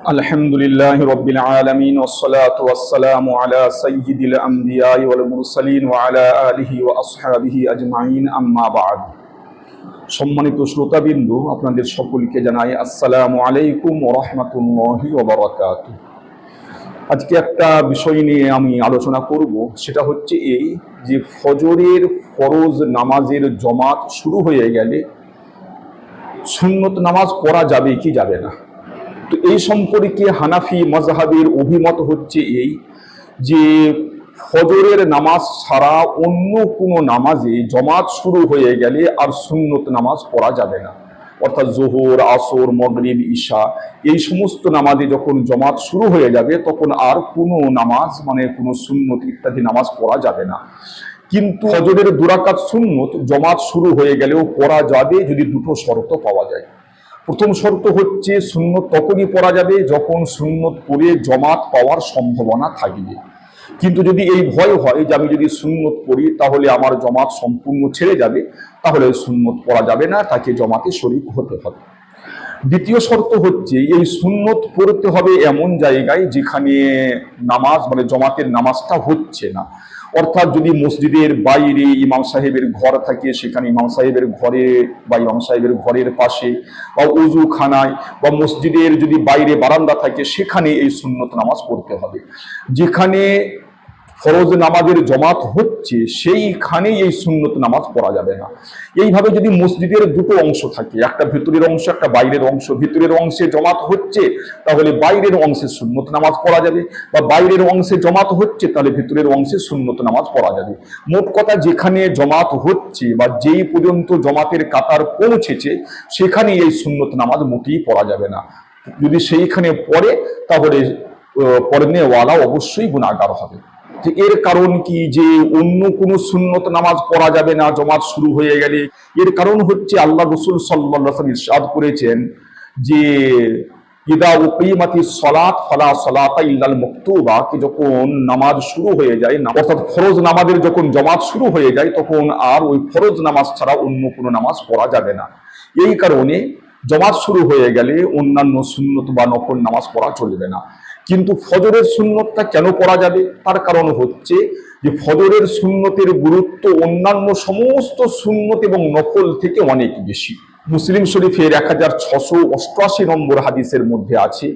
الحمد لله رب العالمين والصلاة والسلام على سيد الأنبياء والمرسلين وعلى آله وأصحابه أجمعين أما بعد সম্মানিত শ্রোতাবিন্দু আপনাদের সকলকে জানাই আসসালামু আলাইকুম ওরহমতুল্লাহি ওবরাকাত আজকে একটা বিষয় নিয়ে আমি আলোচনা করব সেটা হচ্ছে এই যে ফজরের ফরজ নামাজের জমাত শুরু হয়ে গেলে সুন্নত নামাজ পড়া যাবে কি যাবে না তো এই সম্পর্কে হানাফি মজহাবের অভিমত হচ্ছে এই যে ফজরের নামাজ ছাড়া অন্য কোনো নামাজে জমাত শুরু হয়ে গেলে আর সুন্নত নামাজ পড়া যাবে না। অর্থাৎ জোহর, আসর, মগরিব ঈশা এই সমস্ত নামাজে যখন জমাত শুরু হয়ে যাবে তখন আর কোনো নামাজ মানে কোনো সুন্নত ইত্যাদি নামাজ পড়া যাবে না। কিন্তু ফজরের দুরাকাত সুন্নত জমাত শুরু হয়ে গেলেও পড়া যাবে যদি দুটো শর্ত পাওয়া যায়। প্রথম শর্ত হচ্ছে শূন্য তখনই পড়া যাবে যখন সুন্নত পড়ে জমাত পাওয়ার সম্ভাবনা থাকবে। কিন্তু যদি এই ভয় হয় যে আমি যদি সুন্নত পড়ি তাহলে আমার জমাত সম্পূর্ণ ছেড়ে যাবে, তাহলে সুন্নত পড়া যাবে না, তাকে জমাতে শরিক হতে হবে। দ্বিতীয় শর্ত হচ্ছে, এই সুন্নত পড়তে হবে এমন জায়গায় যেখানে নামাজ মানে জমাতের নামাজটা হচ্ছে না। অর্থাৎ যদি মসজিদের বাইরে ইমাম সাহেবের ঘর থাকে, সেখানে ইমাম সাহেবের ঘরে বা ইমাম সাহেবের ঘরের পাশে বা উজু খানায় বা মসজিদের যদি বাইরে বারান্দা থাকে, সেখানে এই সুন্নত নামাজ পড়তে হবে। যেখানে ফরজ নামাজের জমাত হচ্ছে, সেইখানেই এই সুন্নত নামাজ পড়া যাবে না। এইভাবে যদি মসজিদের দুটো অংশ থাকে, একটা ভিতরের অংশ, একটা বাইরের অংশ, ভিতরের অংশে জমাত হচ্ছে, তাহলে বাইরের অংশে সুন্নত নামাজ পড়া যাবে, বা বাইরের অংশে জমাত হচ্ছে, তাহলে ভিতরের অংশে সুন্নত নামাজ পড়া যাবে। মোট কথা, যেখানে জমাত হচ্ছে, বা যেই পর্যন্ত জমাতের কাতার পৌঁছেছে সেখানে এই সুন্নত নামাজ মোটেই পড়া যাবে না। যদি সেইখানে পড়ে, তাহলে পড়নেওয়ালা অবশ্যই গুণাগার হবে। যে এর কারণ কি? যে অন্য কোনো সুন্নত নামাজ পড়া যাবে না, জমাত শুরু হয়ে গেলে। এর কারণ হচ্ছে আল্লাহ রসুল সাল্লাহ ইরশাদ করেছেন যে, ইদা উকিমাতি সলাত ফলা সলাতা ইল্লাল মকতুবা কি যখন নামাজ শুরু হয়ে যায় অর্থাৎ ফরজ নামাজের যখন জমাত শুরু হয়ে যায়, তখন আর ওই ফরজ নামাজ ছাড়া অন্য কোনো নামাজ পড়া যাবে না। এই কারণে জমাত শুরু হয়ে গেলে অন্যান্য সুন্নত বা নফল নামাজ পড়া চলবে না। কিন্তু ফজরের সুন্নতটা কেন পড়া যাবে? তার কারণ হচ্ছে যে ফজরের সুন্নতের গুরুত্ব অন্যান্য সমস্ত সুন্নত এবং নকল থেকে অনেক বেশি। মুসলিম শরীফের এক হাজার ছশো অষ্টআশি নম্বর হাদিসের মধ্যে আছে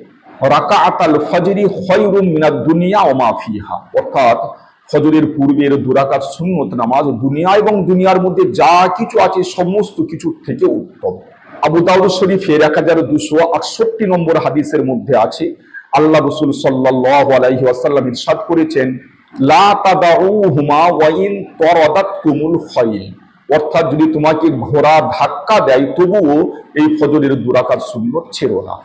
রাকা আতাল ফজরি খয়রুম মিনাদ দুনিয়া ও অর্থাৎ ফজরের পূর্বের দুরাকার সুন্নত নামাজ দুনিয়া এবং দুনিয়ার মধ্যে যা কিছু আছে সমস্ত কিছুর থেকে উত্তম। আবু দাউদ শরীফের এক হাজার দুশো আটষট্টি নম্বর হাদিসের মধ্যে আছে আল্লাহ রসুল সাল্লাহ আলাইহি ইরশাদ করেছেন অর্থাৎ যদি তোমাকে ঘোড়া ধাক্কা দেয়, তবুও এই ফজরের দুরাকার শূন্য ছিল না।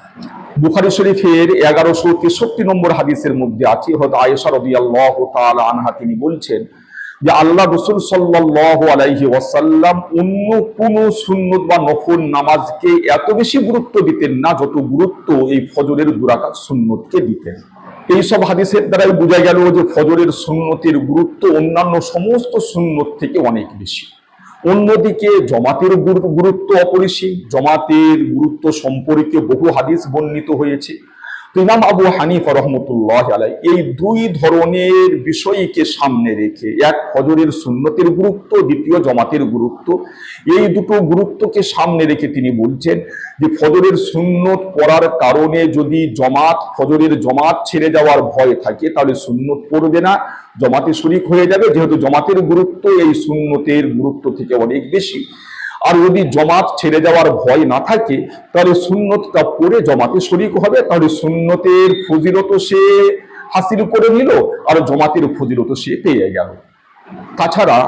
বুখারি শরীফের এগারোশো তেষট্টি নম্বর হাদিসের মধ্যে আছে হয়তো আয়েশা আনহা তিনি বলছেন যে আল্লাহ রসুল সাল্লাহ ওয়াসাল্লাম অন্য কোন সুন্নত বা নফল নামাজকে এত বেশি গুরুত্ব দিতেন না যত গুরুত্ব এই ফজরের দুরাকাত সুন্নতকে দিতেন। এইসব হাদিসের দ্বারাই বোঝা গেল যে ফজরের সুন্নতের গুরুত্ব অন্যান্য সমস্ত সুন্নত থেকে অনেক বেশি। অন্যদিকে জমাতের গুরুত্ব অপরিসীম। জমাতের গুরুত্ব সম্পর্কে বহু হাদিস বর্ণিত হয়েছে। ইমাম আবু হানিফা রহমতুল্লাহ আলাই এই দুই ধরনের বিষয়কে সামনে রেখে, এক ফজরের সুন্নতের গুরুত্ব, দ্বিতীয় জমাতের গুরুত্ব, এই দুটো গুরুত্বকে সামনে রেখে তিনি বলছেন যে ফজরের সুন্নত পড়ার কারণে যদি জমাত, ফজরের জমাত ছেড়ে যাওয়ার ভয় থাকে, তাহলে সুন্নত পড়বে না, জমাতে শরিক হয়ে যাবে, যেহেতু জমাতের গুরুত্ব, এই সুন্নতের গুরুত্ব থেকে অনেক বেশি। আর যদি জমাত ছেড়ে যাওয়ার ভয় না থাকে, তাহলে সুন্নতটা পড়ে জমাতে শরিক হবে, তাহলে সুন্নতের ফজিলত সে হাসিল করে নিল, আর জমাতের ফজিলত সে পেয়ে গেল। তাছাড়া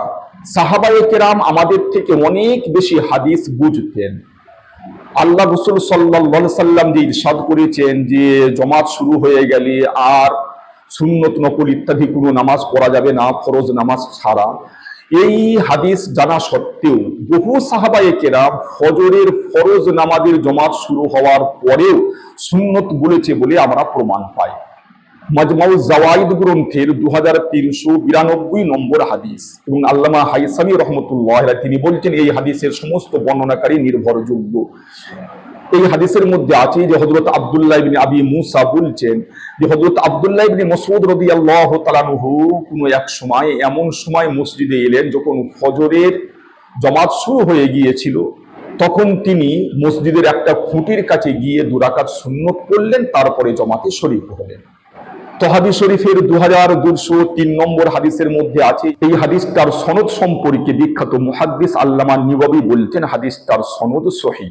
সাহাবায়ে কেরাম আমাদের থেকে অনেক বেশি হাদিস বুঝতেন। আল্লাহ রসুল সাল্লাহ সাল্লাম যে ইরশাদ করেছেন যে জমাত শুরু হয়ে গেলে আর সুন্নত নকল ইত্যাদি কোনো নামাজ পড়া যাবে না, ফরজ নামাজ ছাড়া। এই হাদিস জানা সত্ত্বেও বহু সাহাবায়ে কেরাম ফজরের ফরজ নামাজের জমাত শুরু হওয়ার পরেও সুন্নত বলেছে বলে আমরা প্রমাণ পাই। মাজমাউ জাওয়াইদ গ্রন্থের দু হাজার তিনশো বিরানব্বই নম্বর হাদিস এবং আল্লামা হাইসামি রহমতুল্লাহ তিনি বলছেন, এই হাদিসের সমস্ত বর্ণনাকারী নির্ভরযোগ্য। এই হাদিসের মধ্যে আছে যে হজরত আব্দুল্লাহ আবি মুসা বলছেন যে হজরত আব্দুল্লাহ ইবনে মসউদ রাদিয়াল্লাহু তাআলাহু কোনো এক সময়, এমন সময় মসজিদে এলেন যখন ফজরের জমাত শুরু হয়ে গিয়েছিল। তখন তিনি মসজিদের একটা খুঁটির কাছে গিয়ে দুরাকাত সুন্নত করলেন তারপরে জমাতে শরীফ হলেন। তহাবি শরীফের দু হাজার দুশো তিন নম্বর হাদিসের মধ্যে আছে, এই হাদিসটার সনদ সম্পর্কে বিখ্যাত মুহাদ্দিস আল্লামা নিবাবি বলছেন, হাদিসটার সনদ সহি।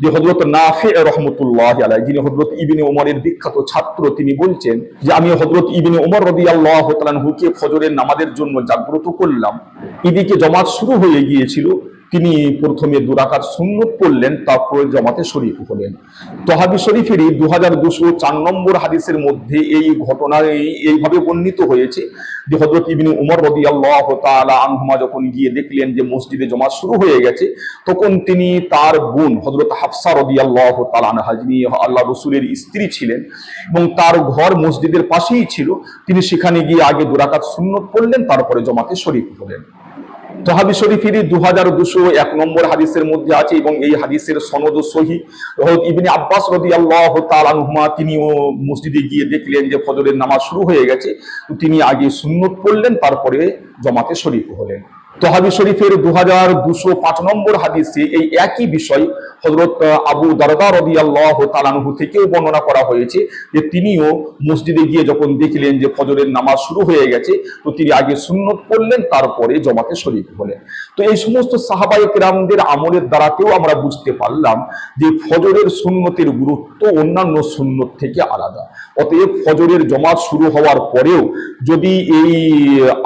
যে হজরত নাফে রহমতুল্লাহ আলাই যিনি হজরত ইবিনে ওমরের বিখ্যাত ছাত্র, তিনি বলছেন যে আমি হজরত ইবিনে ওমর রদি আল্লাহ হুকে ফজরের নামাজের জন্য জাগ্রত করলাম। ইদিকে জমাত শুরু হয়ে গিয়েছিল। তিনি প্রথমে দুরাকাত সুন্নত করলেন তারপরে জমাতে শরীফ হলেন। তহাবি শরীফেরই দু হাজার দুশো চার নম্বর হাদিসের মধ্যে এই ঘটনা এইভাবে বর্ণিত হয়েছে যে হজরত ইবিন উমর রদি আল্লাহ তালা আনহুমা যখন গিয়ে দেখলেন যে মসজিদে জমা শুরু হয়ে গেছে, তখন তিনি তার বোন হজরত হাফসা রদি আল্লাহ তালানহা যিনি আল্লাহ রসুলের স্ত্রী ছিলেন এবং তার ঘর মসজিদের পাশেই ছিল, তিনি সেখানে গিয়ে আগে দুরাকাত সুন্নত করলেন তারপরে জমাতে শরীফ হলেন। তহাবি শরীফেরই দু হাজার দুশো এক নম্বর হাদিসের মধ্যে আছে এবং এই হাদিসের সনদ সহি। ইবিনী আব্বাস রদি আল্লাহ তালুমা তিনিও মসজিদে গিয়ে দেখলেন যে ফজরের নামাজ শুরু হয়ে গেছে। তিনি আগে সুন্নত পড়লেন, তারপরে জমাতে শরীফ হলেন। তহাবি শরীফের দু হাজার দুশো পাঁচ নম্বর হাদিসে এই একই বিষয় হজরত আবু দারদা রদি আল্লাহ তালানহু থেকেও বর্ণনা করা হয়েছে যে তিনিও মসজিদে গিয়ে যখন দেখলেন যে ফজরের নামাজ শুরু হয়ে গেছে, তো তিনি আগে সুন্নত করলেন, তারপরে জমাতে শরীফ হলেন। তো এই সমস্ত সাহাবাই রামদের আমলের দ্বারাতেও আমরা বুঝতে পারলাম যে ফজরের সুন্নতের গুরুত্ব অন্যান্য সুন্নত থেকে আলাদা। অতএব ফজরের জমাত শুরু হওয়ার পরেও যদি এই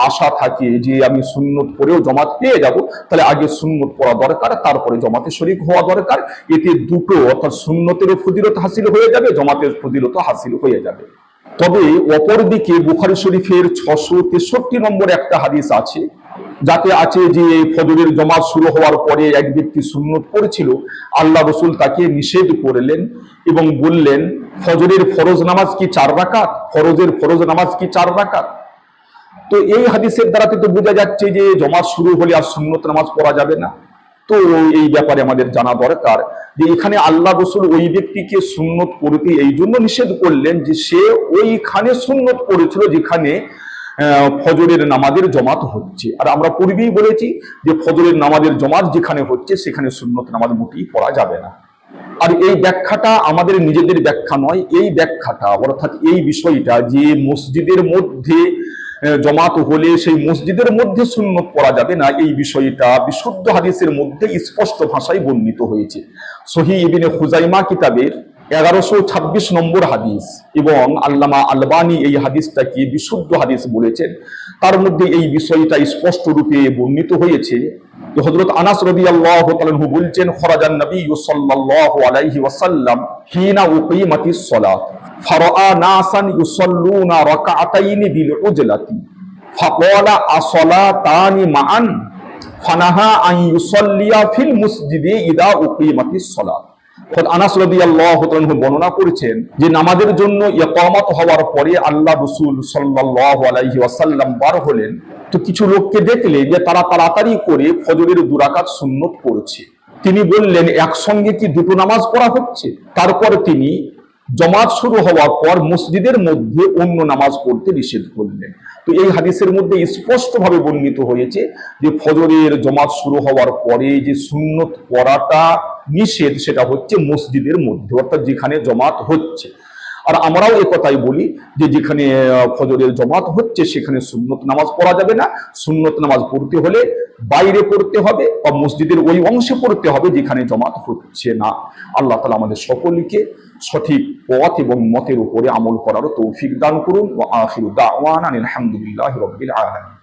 আশা থাকে যে আমি সুন্নত পড়েও জমাত পেয়ে যাব, তাহলে আগে সুন্নত পড়া দরকার, তারপরে জমাতে শরীক হওয়া দরকার। এতে দুটো অর্থাৎ সুন্নতেরও ফজিলত হাসিল হয়ে যাবে, জমাতের ফজিলত হাসিল হয়ে যাবে। তবে অপরদিকে বুখারি শরীফের ছশো তেষট্টি নম্বর একটা হাদিস আছে, যাতে আছে যে ফজরের জমাত শুরু হওয়ার পরে এক ব্যক্তি সুন্নত পড়েছিল, আল্লাহ রসুল তাকে নিষেধ করলেন এবং বললেন, ফজরের ফরজ নামাজ কি চার রাকাত? ফরজের ফরজ নামাজ কি চার রাকাত? তো এই হাদিসের দ্বারাতে তো বোঝা যাচ্ছে যে জমাত শুরু হলে আর সুন্নত নামাজ পড়া যাবে না। তো এই ব্যাপারে আমাদের জানা দরকার যে এখানে আল্লাহ রসুল ওই ব্যক্তিকে সুন্নত করতে এই জন্য নিষেধ করলেন যে সে ওইখানে সুন্নত করেছিল যেখানে ফজরের নামাজের জমাত হচ্ছে। আর আমরা পূর্বেই বলেছি যে ফজরের নামাজের জমাত যেখানে হচ্ছে সেখানে সুন্নত নামাজ মোটেই পড়া যাবে না। আর এই ব্যাখ্যাটা আমাদের নিজেদের ব্যাখ্যা নয়, এই ব্যাখ্যাটা অর্থাৎ এই বিষয়টা যে মসজিদের মধ্যে জমাত হলে সেই মসজিদের মধ্যে সুন্নত পড়া যাবে না। এই বিষয়টা বিশুদ্ধ হাদিসের মধ্যে স্পষ্ট ভাষায় বর্ণিত হয়েছে। সহি ইবিনে হুজাইমা কিতাবের এগারোশো ছাব্বিশ নম্বর হাদিস এবং আল্লামা আলবানি এই হাদিসটাকে বিশুদ্ধ হাদিস বলেছেন। তার মধ্যে এই বিষয়টা স্পষ্ট রূপে বর্ণিত হয়েছে যে হযরত আনাস রাদিয়াল্লাহু তাআলা আনহু বলছেন খরাজান নবী সাল্লাল্লাহু আলাইহি ওয়াসাল্লাম হিনা উকিমাতিস সালাত, ফারাআ নাসান ইউসাল্লুনা রাকাতাইনি বিল উজলাতি ফাকালা আসলাতানি মাআন, ফানাহা আন ইউসাল্লিয়া ফিল মসজিদে ইদা উকিমাতিস সালাত। খোদ তাআলা বর্ণনা করেছেন যে নামাজের জন্য ইকামত হওয়ার পরে আল্লাহ রসুল সাল্লাহ বার হলেন। তো কিছু লোককে দেখলে যে তারা তাড়াতাড়ি করে ফজরের দুরাকাত সুন্নত করছে। তিনি বললেন, একসঙ্গে কি দুটো নামাজ পড়া হচ্ছে? তারপর তিনি জমাত শুরু হওয়ার পর মসজিদের মধ্যে অন্য নামাজ পড়তে নিষেধ করলেন। তো এই হাদিসের মধ্যে স্পষ্টভাবে বর্ণিত হয়েছে যে ফজরের জমাত শুরু হওয়ার পরে যে সুন্নত পড়াটা নিষেধ সেটা হচ্ছে মসজিদের মধ্যে, অর্থাৎ যেখানে জমাত হচ্ছে। আর আমরাও এ কথাই বলি যে যেখানে ফজরের জমাত হচ্ছে সেখানে সুন্নত নামাজ পড়া যাবে না। সুন্নত নামাজ পড়তে হলে বাইরে পড়তে হবে বা মসজিদের ওই অংশে পড়তে হবে যেখানে জমাত হচ্ছে না। আল্লাহ তালা আমাদের সকলকে সঠিক পথ এবং মতের উপরে আমল করারও তৌফিক দান করুন। ও আখির আলহামদুলিল্লাহ রবিল আলমী